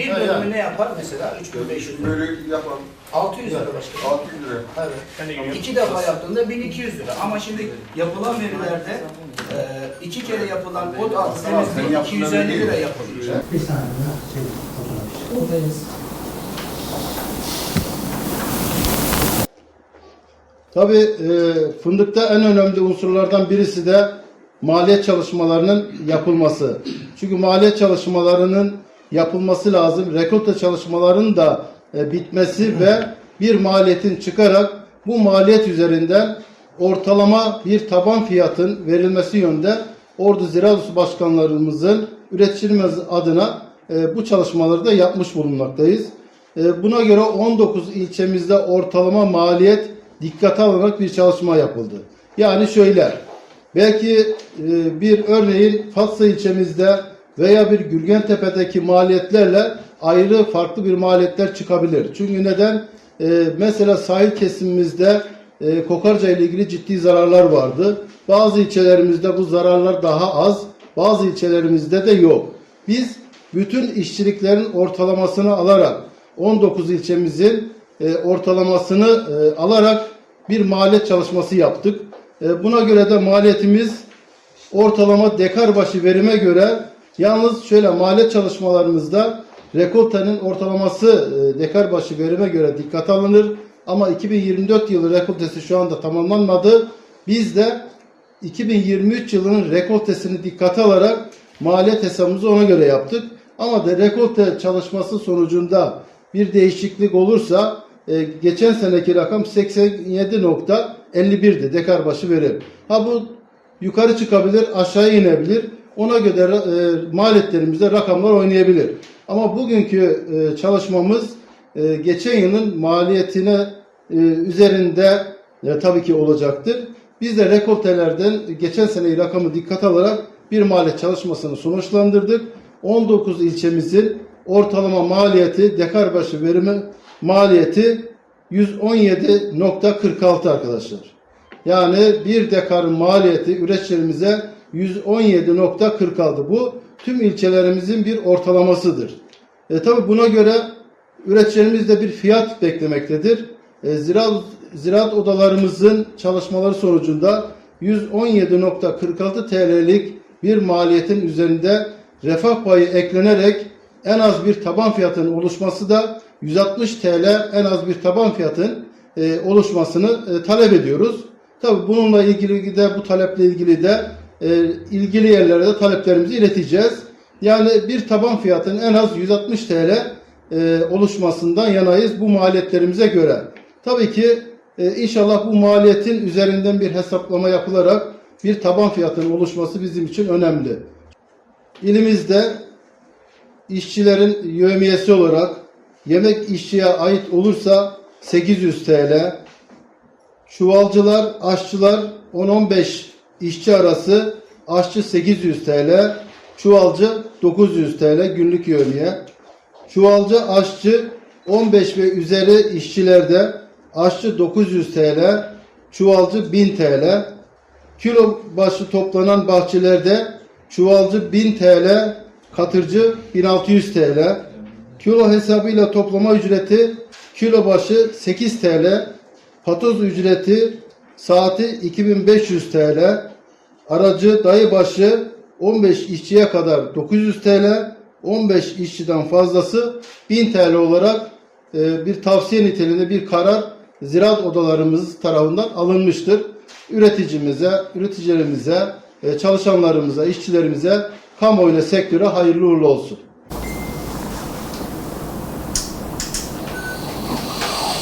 Bir bölümü yani. ne yapar mesela? 3500 lira. Böyle yapan 600 lira başka. 600 lira. Evet. İki defa yaptığında 1200 lira. Ama şimdi yapılan verilerde e, iki kere yapılan kod altı temizliği yaptığın 250 değil. lira yapılıyor. Bir saniye. Şey. Buradayız. Tabii e, fındıkta en önemli unsurlardan birisi de maliyet çalışmalarının yapılması. Çünkü maliyet çalışmalarının yapılması lazım. Rekolte çalışmalarının da e, bitmesi ve bir maliyetin çıkarak bu maliyet üzerinden ortalama bir taban fiyatın verilmesi yönde Ordu Ziraat Başkanlarımızın üreticilerimiz adına e, bu çalışmaları da yapmış bulunmaktayız. E, Buna göre 19 ilçemizde ortalama maliyet dikkate alınarak bir çalışma yapıldı. Yani şöyle, belki e, bir örneğin Fatsa ilçemizde veya bir Gürgentepe'deki maliyetlerle ayrı farklı bir maliyetler çıkabilir. Çünkü neden? E, Mesela sahil kesimimizde e, kokarca ile ilgili ciddi zararlar vardı. Bazı ilçelerimizde bu zararlar daha az, bazı ilçelerimizde de yok. Biz bütün işçiliklerin ortalamasını alarak 19 ilçemizin e, ortalamasını e, alarak bir maliyet çalışması yaptık. E, buna göre de maliyetimiz ortalama dekar başı verime göre yalnız şöyle maliyet çalışmalarımızda rekoltenin ortalaması e, dekar başı verime göre dikkate alınır. Ama 2024 yılı rekoltesi şu anda tamamlanmadı. Biz de 2023 yılının rekoltesini dikkate alarak maliyet hesabımızı ona göre yaptık. Ama da rekolte çalışması sonucunda bir değişiklik olursa e, geçen seneki rakam 87.51'di dekar başı verim. Ha bu yukarı çıkabilir, aşağı inebilir. Ona göre e, maliyetlerimizde rakamlar oynayabilir. Ama bugünkü e, çalışmamız e, geçen yılın maliyetine e, üzerinde e, tabii ki olacaktır. Biz de rekoltelerden geçen seneyi rakamı dikkat alarak bir maliyet çalışmasını sonuçlandırdık. 19 ilçemizin ortalama maliyeti dekar başı verimi maliyeti 117.46 arkadaşlar. Yani bir dekarın maliyeti üreticilerimize 117.46. Bu tüm ilçelerimizin bir ortalamasıdır. E, tabii buna göre üreticilerimiz de bir fiyat beklemektedir. E, ziraat, ziraat odalarımızın çalışmaları sonucunda 117.46 TL'lik bir maliyetin üzerinde refah payı eklenerek en az bir taban fiyatının oluşması da 160 TL en az bir taban fiyatın e, oluşmasını e, talep ediyoruz. Tabii bununla ilgili de bu taleple ilgili de e, ilgili yerlere de taleplerimizi ileteceğiz. Yani bir taban fiyatın en az 160 TL e, oluşmasından yanayız bu maliyetlerimize göre. Tabii ki e, inşallah bu maliyetin üzerinden bir hesaplama yapılarak bir taban fiyatının oluşması bizim için önemli. İlimizde işçilerin yövmiyesi olarak yemek işçiye ait olursa 800 TL, çuvalcılar, aşçılar 10-15 işçi arası aşçı 800 TL, çuvalcı 900 TL günlük yövmiye. Çuvalcı, aşçı 15 ve üzeri işçilerde aşçı 900 TL, çuvalcı 1000 TL. Kilo başı toplanan bahçelerde çuvalcı 1000 TL, katırcı 1600 TL. Kilo hesabıyla toplama ücreti kilo başı 8 TL. Patoz ücreti saati 2500 TL. Aracı dayı başı 15 işçiye kadar 900 TL. 15 işçiden fazlası 1000 TL olarak e, bir tavsiye niteliğinde bir karar ziraat odalarımız tarafından alınmıştır. Üreticimize, üreticilerimize, e, çalışanlarımıza, işçilerimize, kamuoyuna sektöre hayırlı uğurlu olsun.